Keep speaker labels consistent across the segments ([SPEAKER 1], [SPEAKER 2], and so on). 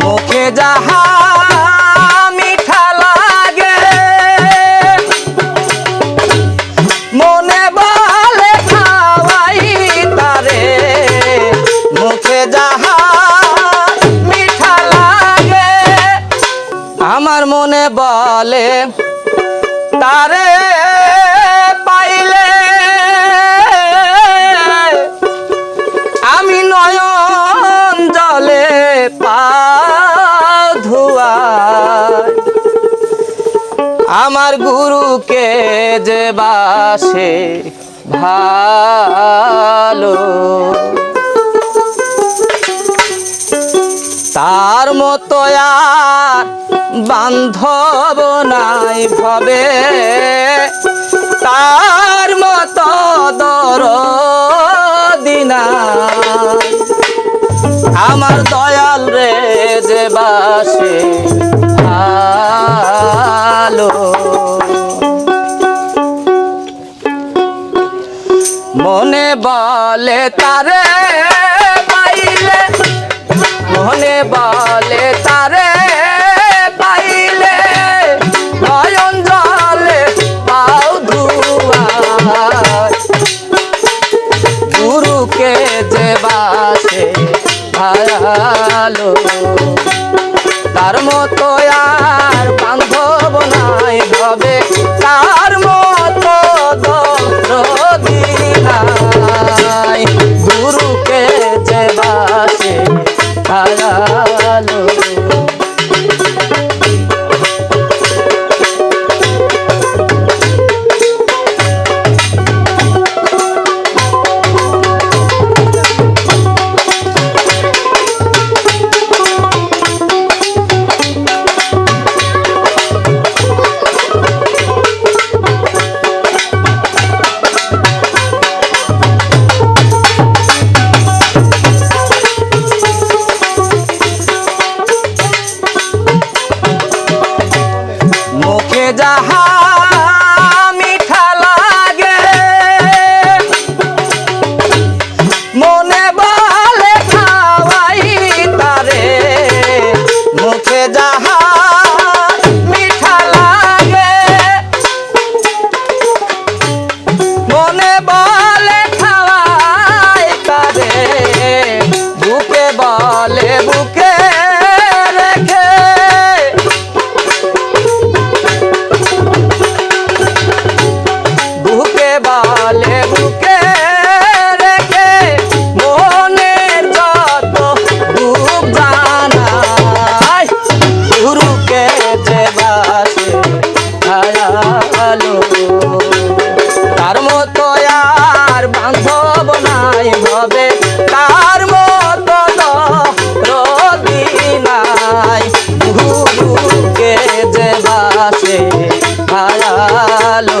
[SPEAKER 1] মুখে যাহা মিঠা বলে মুখে যাহা মিঠা আমার মনে বলে তারে আমার গুরুকে যে বাসে ভালো। তার মতো আর বান্ধব নাই ভবে। তার মতো দর দিনা আমার দয়াল রে যে বাসে আ ভালো। মনে বলে তারে পাইলে মনে বলে তারে জাহা কাছে হারালো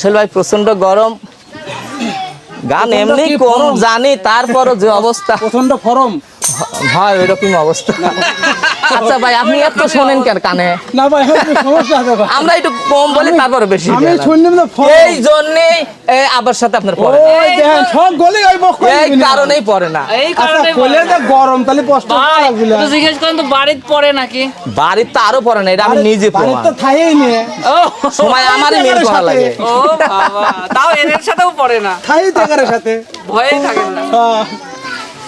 [SPEAKER 1] আসলে ভাই প্রচণ্ড গরম। গান এমনি
[SPEAKER 2] কোন
[SPEAKER 1] কম জানি তারপরও যে অবস্থা।
[SPEAKER 2] প্রচণ্ড ফরম?
[SPEAKER 1] ভাই ওইরকম অবস্থা। আচ্ছা ভাই আপনি এত শোনেন কেন কানে?
[SPEAKER 2] না ভাই সমস্যা আছে ভাই।
[SPEAKER 1] আমরা একটু কম বলে তারপরে বেশি
[SPEAKER 2] আমি শুনলাম তো ফরম
[SPEAKER 1] এই জন্যই এই আবার সাথে আপনার পরে না।
[SPEAKER 2] ওই দেখেন সব গলি ওই বক
[SPEAKER 1] এই কারণেই পরে না।
[SPEAKER 3] এই
[SPEAKER 2] আচ্ছা
[SPEAKER 3] কারণে
[SPEAKER 2] কইলে যে গরম তাহলে কষ্ট না।
[SPEAKER 3] একটু জিজ্ঞেস করেন তো বাড়িতে পড়ে নাকি?
[SPEAKER 1] বাড়িতে তো আরও পরে না এটা আমি নিজে প্রমাণ।
[SPEAKER 2] তো থাইই নে।
[SPEAKER 3] ও।
[SPEAKER 1] সময় আমারই মেল করা লাগে।
[SPEAKER 3] ও বাবা তাও এদের সাথেও পড়ে না।
[SPEAKER 2] থাই দেখার সাথে।
[SPEAKER 3] ভয়েই থাকেন না।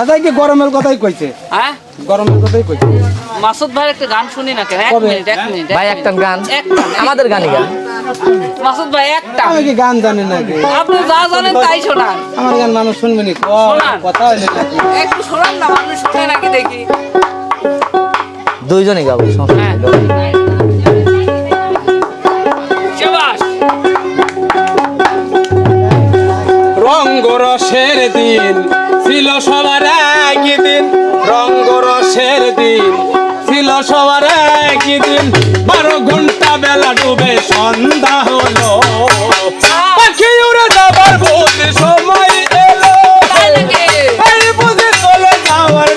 [SPEAKER 2] আচ্ছা কি গরমের কথাই কইছে।
[SPEAKER 3] হ্যাঁ?
[SPEAKER 2] গরমের কথাই কইছে।
[SPEAKER 3] মাসুদ ভাইয়ের একটা গান শুনি না কেন? এক মিনিট এক মিনিট
[SPEAKER 1] ভাই একটা গান। আমাদের গানই গান।
[SPEAKER 3] মাসুদ ভাই একটা।
[SPEAKER 2] আমি কি গান জানি নাকি
[SPEAKER 3] আপনি যা জানেন তাই শোনান।
[SPEAKER 2] আমার গান মানুষ শুনবে নি। কথা হইলে
[SPEAKER 3] একটু শোনান না মানুষ শুনে নাকি দেখি।
[SPEAKER 1] দুইজনই গাবো সমস্যা
[SPEAKER 3] হ্যাঁ।
[SPEAKER 2] রঙ্গরসের দিন ছিল সবার একই দিন রঙ্গরসের দিন একই দিন বারো ঘণ্টা বেলা ডুবে সন্ধ্যা হলো। পাখি উড়ে যাবার বলে সময় এলো। যাওয়ার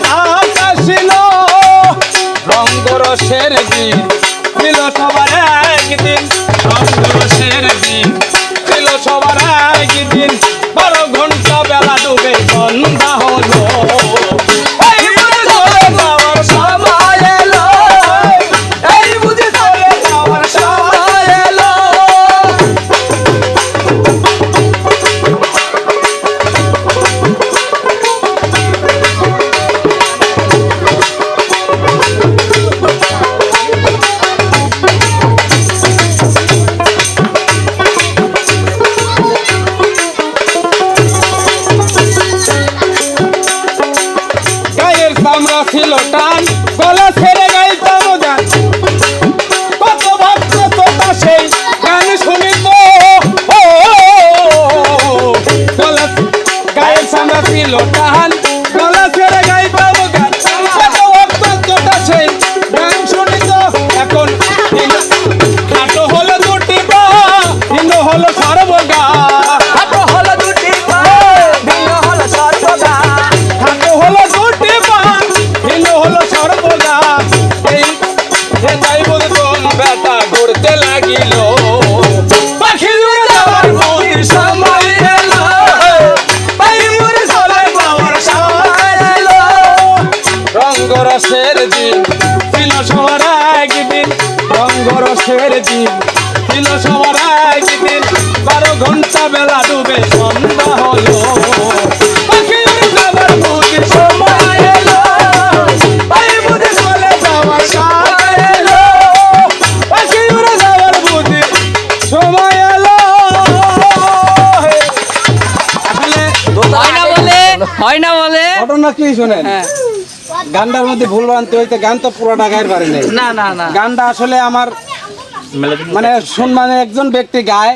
[SPEAKER 3] লটা
[SPEAKER 2] গানটার মধ্যে ভুল ভ্রান্তি হইতে গান তো পুরোটা গায়ের পারে নাই।
[SPEAKER 3] না না না।
[SPEAKER 2] গানটা আসলে আমার মানে শুন মানে একজন ব্যক্তি গায়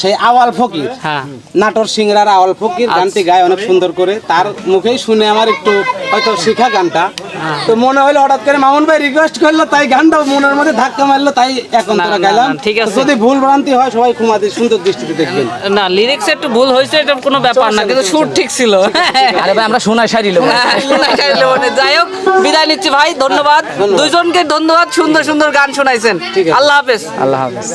[SPEAKER 2] সেই আওয়াল ফকির।
[SPEAKER 3] হ্যাঁ।
[SPEAKER 2] নাটোর সিংড়ার আওয়াল ফকির গানটি গায় অনেক সুন্দর করে। তার মুখেই শুনে আমার একটু হয়তো শিখা গানটা। তো মনে হলো হঠাৎ করে মামুন ভাই রিকোয়েস্ট করল তাই গানটা মনের মধ্যে ধাক্কা মারলো তাই এখন তোরা গাইলাম।
[SPEAKER 3] ঠিক আছে।
[SPEAKER 2] যদি ভুল ভ্রান্তি হয় সবাই ক্ষমাতে সুন্দর দৃষ্টিতে দেখবেন।
[SPEAKER 3] না লিরিক্স একটু ভুল হয়েছে এটা কোনো ব্যাপার না কিন্তু সুর ঠিক ছিল।
[SPEAKER 1] আরে ভাই আমরা শোনাই সারিল
[SPEAKER 3] হ্যাঁ, শোনাই চাইলে মনে। যাই হোক বিদায় নিচ্ছি ভাই ধন্যবাদ। দুইজনকে ধন্যবাদ সুন্দর সুন্দর গান শোনাইছেন। আল্লাহ হাফেজ।
[SPEAKER 1] আল্লাহ হাফেজ।